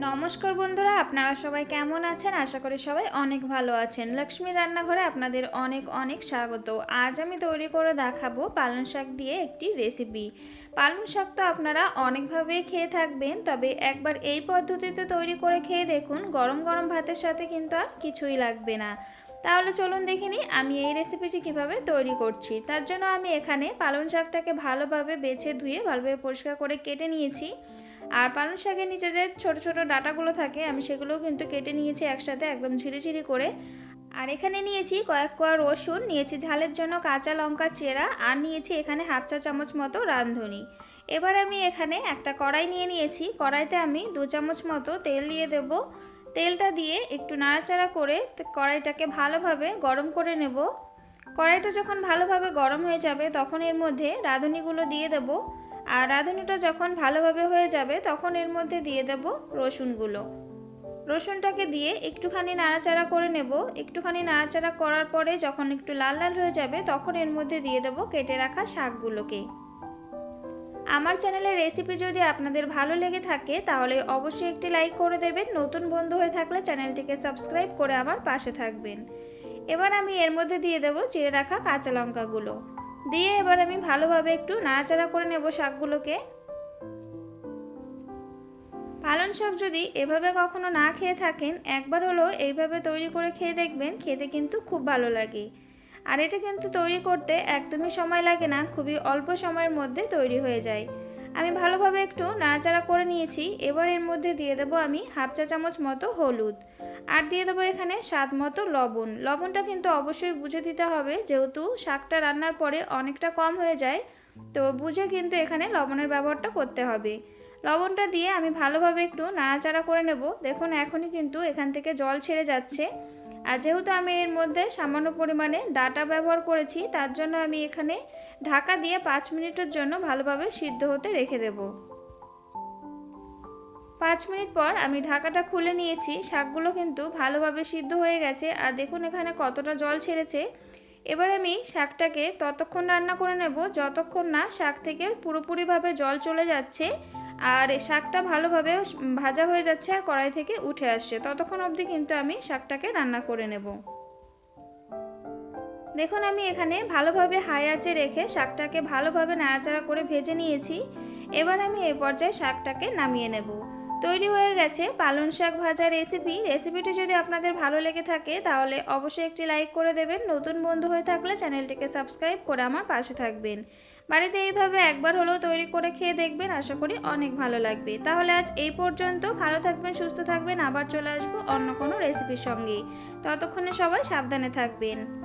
নমস্কার বন্ধুরা, আপনারা সবাই কেমন আছেন? আশা করি সবাই অনেক ভালো আছেন। লক্ষ্মী রান্নাঘরে আপনাদের অনেক অনেক স্বাগত। আজ আমি তৈরি করে দেখাবো পালং শাক দিয়ে একটি রেসিপি পালং শাক তো আপনারা অনেকভাবেই খেয়ে থাকবেন, তবে একবার এই পদ্ধতিতে তৈরি করে খেয়ে দেখুন, গরম গরম ভাতের সাথে কিন্তু আর কিছুই লাগবে না। তাহলে চলুন দেখে আমি এই রেসিপিটি কীভাবে তৈরি করছি। তার জন্য আমি এখানে পালং শাকটাকে ভালোভাবে বেছে ধুয়ে, ভালোভাবে পরিষ্কার করে কেটে নিয়েছি। আর পালং শাকের নিচে যে ছোট ছোট ডাটাগুলো থাকে, আমি সেগুলোও কিন্তু কেটে নিয়েছি একসাথে একদম ঝিরিঝিরি করে। আর এখানে নিয়েছি কয়েক কোয়া রসুন, নিয়েছি ঝালের জন্য কাঁচা লঙ্কা চেরা, আর নিয়েছি এখানে হাফ চা চামচ মতো রাঁধুনি। এবার আমি এখানে একটা কড়াই নিয়ে নিয়েছি, কড়াইতে আমি দু চামচ মতো তেল দিয়ে দেব। তেলটা দিয়ে একটু নাড়াচাড়া করে কড়াইটাকে ভালোভাবে গরম করে নেব। কড়াইটা যখন ভালোভাবে গরম হয়ে যাবে, তখন এর মধ্যে রাঁধুনিগুলো দিয়ে দেবো। আর রাঁধুনিটা যখন ভালোভাবে হয়ে যাবে, তখন এর মধ্যে দিয়ে দেব রসুনগুলো। রসুনটাকে দিয়ে একটুখানি নাড়াচাড়া করে নেব। একটুখানি নাড়াচাড়া করার পরে যখন একটু লাল লাল হয়ে যাবে, তখন এর মধ্যে দিয়ে দেব কেটে রাখা শাকগুলোকে। আমার চ্যানেলের রেসিপি যদি আপনাদের ভালো লেগে থাকে, তাহলে অবশ্যই একটি লাইক করে দেবেন। নতুন বন্ধু হয়ে থাকলে চ্যানেলটিকে সাবস্ক্রাইব করে আমার পাশে থাকবেন। এবার আমি এর মধ্যে দিয়ে দেব চিড়ে রাখা কাঁচা লঙ্কাগুলো। দিয়ে এবার আমি ভালোভাবে একটু নাড়াচাড়া করে নেব শাকগুলোকে। পালন শাক যদি এভাবে কখনো না খেয়ে থাকেন, একবার হলেও এইভাবে তৈরি করে খেয়ে দেখবেন, খেতে কিন্তু খুব ভালো লাগে। আর এটা কিন্তু তৈরি করতে একদমই সময় লাগে না, খুবই অল্প সময়ের মধ্যে তৈরি হয়ে যায়। আমি ভালোভাবে একটু নাড়াচাড়া করে নিয়েছি। এবার এর মধ্যে দিয়ে দেবো আমি হাফ চা চামচ মতো হলুদ। আর দিয়ে দেবো এখানে স্বাদ মতো লবণ। লবণটা কিন্তু অবশ্যই বুঝে দিতে হবে, যেহেতু শাকটা রান্নার পরে অনেকটা কম হয়ে যায়, তো বুঝে কিন্তু এখানে লবণের ব্যবহারটা করতে হবে। লবণটা দিয়ে আমি ভালোভাবে একটু নাড়াচাড়া করে নেব। দেখুন, এখনই কিন্তু এখান থেকে জল ছেড়ে যাচ্ছে। আর যেহেতু আমি এর মধ্যে সামান্য পরিমাণে ডাটা ব্যবহার করেছি, তার জন্য আমি এখানে ঢাকা দিয়ে পাঁচ মিনিটের জন্য ভালোভাবে সিদ্ধ হতে রেখে দেব। পাঁচ মিনিট পর আমি ঢাকাটা খুলে নিয়েছি। শাকগুলো কিন্তু ভালোভাবে সিদ্ধ হয়ে গেছে। আর দেখুন এখানে কতটা জল ছেড়েছে। এবার আমি শাকটাকে ততক্ষণ রান্না করে নেব। যতক্ষণ না শাক থেকে পুরোপুরিভাবে জল চলে যাচ্ছে আর শাকটা ভালোভাবে ভাজা হয়ে যাচ্ছে আর কড়াই থেকে উঠে আসছে। ততক্ষণ অবধি কিন্তু আমি শাকটাকে রান্না করে নেব। দেখুন, আমি এখানে ভালোভাবে হাই আঁচে রেখে শাকটাকে ভালোভাবে নাড়াচাড়া করে ভেজে নিয়েছি। এবার আমি এ পর্যায়ে শাকটাকে নামিয়ে নেব। তৈরি হয়ে গেছে পালং শাক ভাজা রেসিপি রেসিপিটি যদি আপনাদের ভালো লেগে থাকে, তাহলে অবশ্যই একটি লাইক করে দেবেন। নতুন বন্ধু হয়ে থাকলে চ্যানেলটিকে সাবস্ক্রাইব করে আমার পাশে থাকবেন। বাড়িতে এইভাবে একবার হলেও তৈরি করে খেয়ে দেখবেন, আশা করি অনেক ভালো লাগবে। তাহলে আজ এই পর্যন্ত। ভালো থাকবেন, সুস্থ থাকবেন। আবার চলে আসব অন্য কোনো রেসিপির সঙ্গে। ততক্ষণে সবাই সাবধানে থাকবেন।